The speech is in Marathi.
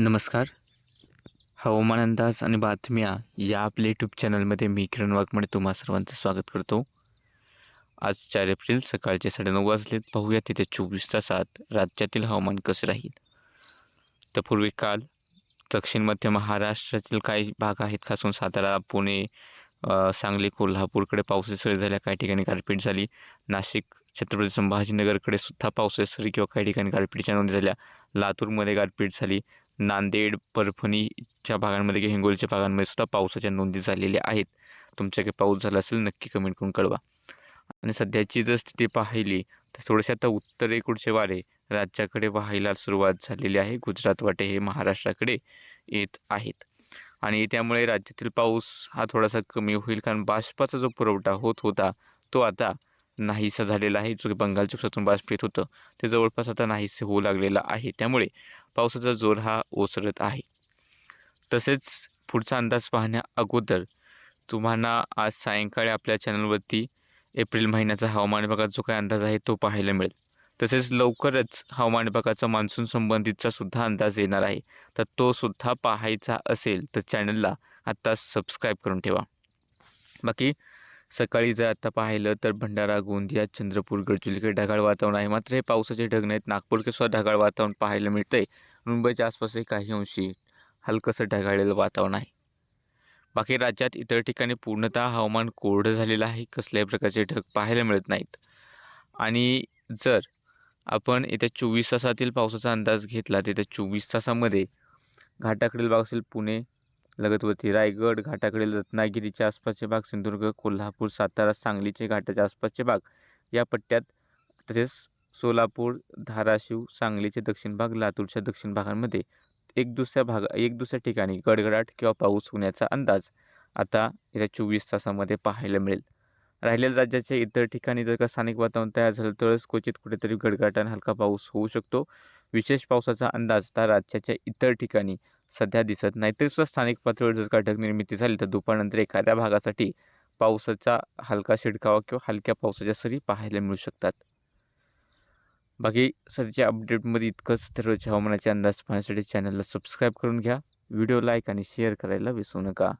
नमस्कार. हवामान अंदाज आणि बातम्या या आपल्या यूट्यूब चॅनलमध्ये मी किरण वाघमणे तुम्हा सर्वांचं स्वागत करतो. आज चार एप्रिल सकाळचे साडेनऊ वाजलेत. पाहूया तिथे चोवीस तासात राज्यातील हवामान कसे राहील. तर पूर्वी काल दक्षिण मध्य महाराष्ट्रातील काही भाग आहेत खासून. सातारा पुणे सांगली कोल्हापूरकडे पावसाची सरी झाल्या. काही ठिकाणी गारपीट झाली. नाशिक छत्रपती संभाजीनगरकडे सुद्धा पावसाची सरी किंवा काही ठिकाणी गारपीटच्या नोंदी झाल्या. लातूरमध्ये गारपीट झाली. नांदेड परभणीच्या भागांमध्ये किंवा हिंगोलीच्या भागांमध्ये सुद्धा पावसाच्या नोंदी झालेल्या आहेत. तुमच्याकडे पाऊस झाला असेल नक्की कमेंट करून कळवा. आणि सध्याची जर स्थिती पाहिली तर थोडेसे आता उत्तरेकडचे वारे राज्याकडे व्हायला सुरुवात झालेली आहे. गुजरात वाटे हे महाराष्ट्राकडे येत आहेत. आणि त्यामुळे राज्यातील पाऊस हा थोडासा कमी होईल कारण बाष्पाचा जो पुरवठा होत होता तो आता नाहीसा झालेला आहे. जो की बंगालच्या उपसातून बाष्प येत होतं ते जवळपास आता नाहीसे होऊ लागलेलं आहे. त्यामुळे पावसाचा जोर हा ओसरत आहे. तसेच पुढचा अंदाज पाहण्या अगोदर तुम्हाला आज सायंकाळी आपल्या चॅनलवरती एप्रिल महिन्याचा हवामान विभागाचा जो काही अंदाज आहे तो पाहायला मिळेल. तसेच लवकरच हवामान विभागाचा मान्सून संबंधितचा सुद्धा अंदाज येणार आहे. तर तो सुद्धा पाहायचा असेल तर चॅनलला आत्ता सबस्क्राईब करून ठेवा. बाकी सकाळी जर आता पाहिलं तर भंडारा गोंदिया चंद्रपूर गडचिरोलीकडे ढगाळ वातावरण आहे. मात्र हे पावसाचे ढग नाहीत. नागपूरकडे सुद्धा ढगाळ वातावरण पाहायला मिळतंय. मुंबईच्या आसपासही काही अंशी हलकंसं ढगाळलेलं वातावरण आहे. बाकी राज्यात इतर ठिकाणी पूर्णतः हवामान कोरडं झालेलं आहे. कसल्याही प्रकारचे ढग पाहायला मिळत नाहीत. आणि जर आपण येत्या चोवीस तासातील पावसाचा अंदाज घेतला तर त्या चोवीस तासामध्ये घाटाकडील भाग असेल पुणे लगतवरती रायगड घाटाकडील रत्नागिरीच्या आसपासचे भाग सिंधुदुर्ग कोल्हापूर सातारा सांगलीचे घाटाच्या आसपासचे भाग. या पट्ट्यात तसेच सोलापूर धाराशिव सांगलीचे दक्षिण भाग लातूरच्या दक्षिण भागांमध्ये एक दुसऱ्या भाग एक दुसऱ्या ठिकाणी गडगडाट किंवा पाऊस होण्याचा अंदाज आता येत्या चोवीस तासामध्ये पाहायला मिळेल. राहिलेल्या राज्याच्या इतर ठिकाणी जर का स्थानिक वातावरण तयार झालं तरच क्वचित कुठेतरी गडगडाट आणि हलका पाऊस होऊ शकतो. विशेष पावसाचा अंदाज तर राज्याच्या इतर ठिकाणी सध्या दिसत नाही. तरी स्थानिक पातळीवर जर का निर्मिती झाली तर दुपारनंतर एखाद्या भागासाठी पावसाचा हलका शिडकावा किंवा हलक्या पावसाच्या सरी पाहायला मिळू शकतात. बाकी सध्याच्या अपडेटमध्ये इतकंच. तर हवामानाचे अंदाज पाहण्यासाठी चॅनलला सबस्क्राईब करून घ्या. व्हिडिओ लाईक आणि शेअर करायला विसरू नका.